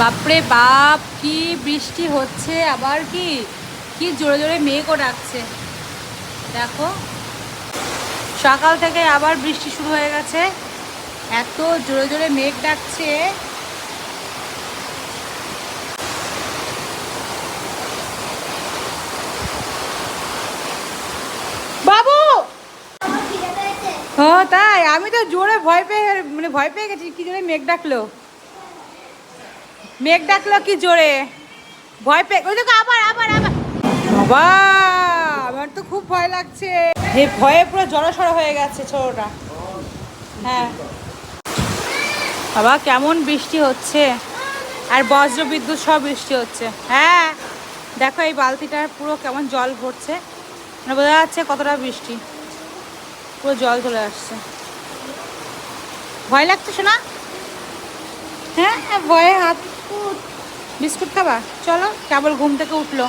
বাপরে বাপ কি বৃষ্টি হচ্ছে আবার কি? কি জোরে জোরে মেঘও ডাকছে। দেখো সকাল থেকে আবার বৃষ্টি শুরু হয়ে গেছে। এত জোরে জোরে মেঘ ডাকছে। বাবু! ও তাই। আমি তো জোরে ভয় পেয়ে মানে ভয় পেয়ে গেছি কি জোরে মেঘ ডাকলো। মেঘ ডাকলো কি জোরে? ভয় পেয়ে ওই দেখো, আবার আবার আবার। বাবা, আমার তো খুব ভয় লাগছে। হে ভয়ে পুরো জড়সড় হয়ে গেছে ছোটটা। হ্যাঁ। বাবা, কেমন বৃষ্টি হচ্ছে? আর বজ্র বিদ্যুৎ সব বৃষ্টি হচ্ছে। হ্যাঁ দেখো এই বালতিটার পুরো কেমন জল ভরছে। মানে বোঝা যাচ্ছে কতটা বৃষ্টি। পুরো জল চলে আসছে। ভয় লাগছে শোনা? হ্যাঁ ভয়ে হাত বিস্কুট খাবা? চলো কেবল ঘুম থেকে উঠল।